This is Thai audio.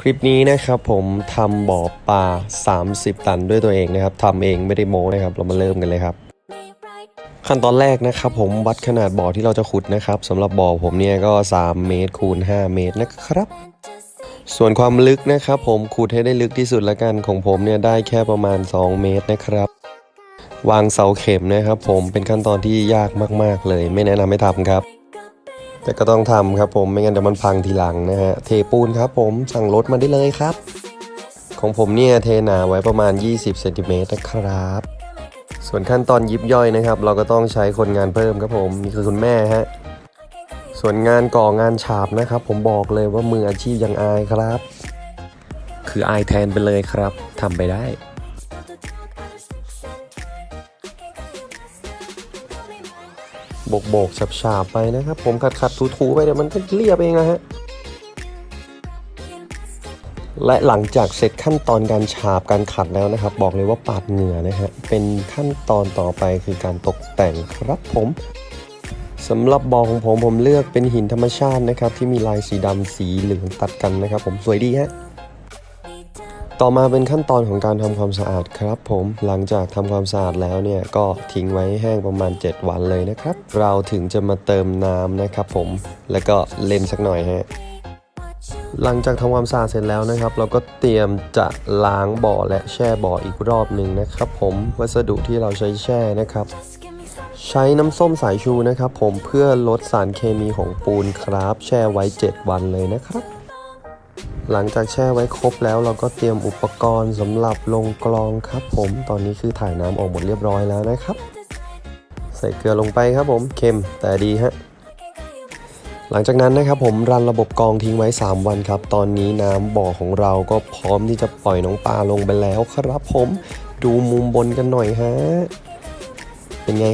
คลิปนี้นะครับผมทำบ่อปลา 30 ตันด้วยตัวเองนะครับทำเองไม่ได้โม้นะครับ เรามาเริ่มกันเลยครับ ขั้นตอนแรกนะครับผมวัดขนาดบ่อที่เราจะขุดนะครับสำหรับบ่อผมเนี่ยก็ 3 เมตรคูณ 5 เมตรนะครับ ส่วนความลึกนะครับผมขุดให้ได้ลึกที่สุดละกันของผมเนี่ยได้แค่ประมาณ 2 เมตรนะครับ วางเสาเข็มนะครับผมเป็นขั้นตอนที่ยากมาก ๆ เลย ไม่แนะนำให้ทำครับ แต่ก็ต้องทำครับผมไม่งั้นเดี๋ยวมันพังทีหลังนะฮะเทปูนครับผมสั่งรถมาได้เลยครับ ของผมเนี่ยเทหนาไว้ประมาณ 20เซนติเมตรนะครับ ส่วนขั้นตอนยิบย่อยนะครับ เราก็ต้องใช้คนงานเพิ่มครับผมนี่คือคุณแม่ฮะส่วนงานก่องานฉาบนะครับ ผมบอกเลยว่ามืออาชีพยังอายครับ คืออายแทนไปเลยครับทำไปได้ โบกโบกฉาบฉาบไปนะครับ ผมขัดขัดถูถูๆไปเดี๋ยวมันก็เรียบเองนะฮะและหลังจากเสร็จขั้นตอนการฉาบการขัดแล้วนะครับ บอกเลยว่าปาดเหงื่อนะฮะเป็นขั้นตอนต่อไปคือการตกแต่งครับผมสำหรับบ่อของผมผมเลือกเป็นหินธรรมชาตินะครับ ที่มีลายสีดำสีเหลืองตัดกันนะครับ ผมสวยดีฮะ ต่อมาเป็นขั้นตอนของการทำความสะอาดครับผมหลังจากทำความสะอาดแล้วเนี่ยก็ทิ้งไว้แห้งประมาณ 7 วันเลยนะครับ เราถึงจะมาเติมน้ำนะครับผมแล้วก็เล่นสักหน่อยฮะหลังจากทำความสะอาดเสร็จแล้วนะครับ เราก็เตรียมจะล้างบ่อและแช่บ่ออีกรอบหนึ่งนะครับ ผมวัสดุที่เราใช้แช่นะครับ ใช้น้ำส้มสายชูนะครับ ผมเพื่อลดสารเคมีของปูนครับ แช่ไว้ 7 วันเลยนะครับ หลังจากแช่ไว้ครบแล้วเราก็เตรียมอุปกรณ์สำหรับลงกรองครับผม ตอนนี้คือถ่ายน้ำออกหมดเรียบร้อยแล้วนะครับ ใส่เกลือลงไปครับผม เค็มแต่ดีฮะ หลังจากนั้นนะครับผมรันระบบกรองทิ้งไว้ 3 วันครับ ตอนนี้น้ำบ่อของเราก็พร้อมที่จะปล่อยน้องปลาลงไปแล้วครับผม ดูมุมบนกันหน่อยฮะ เป็นไง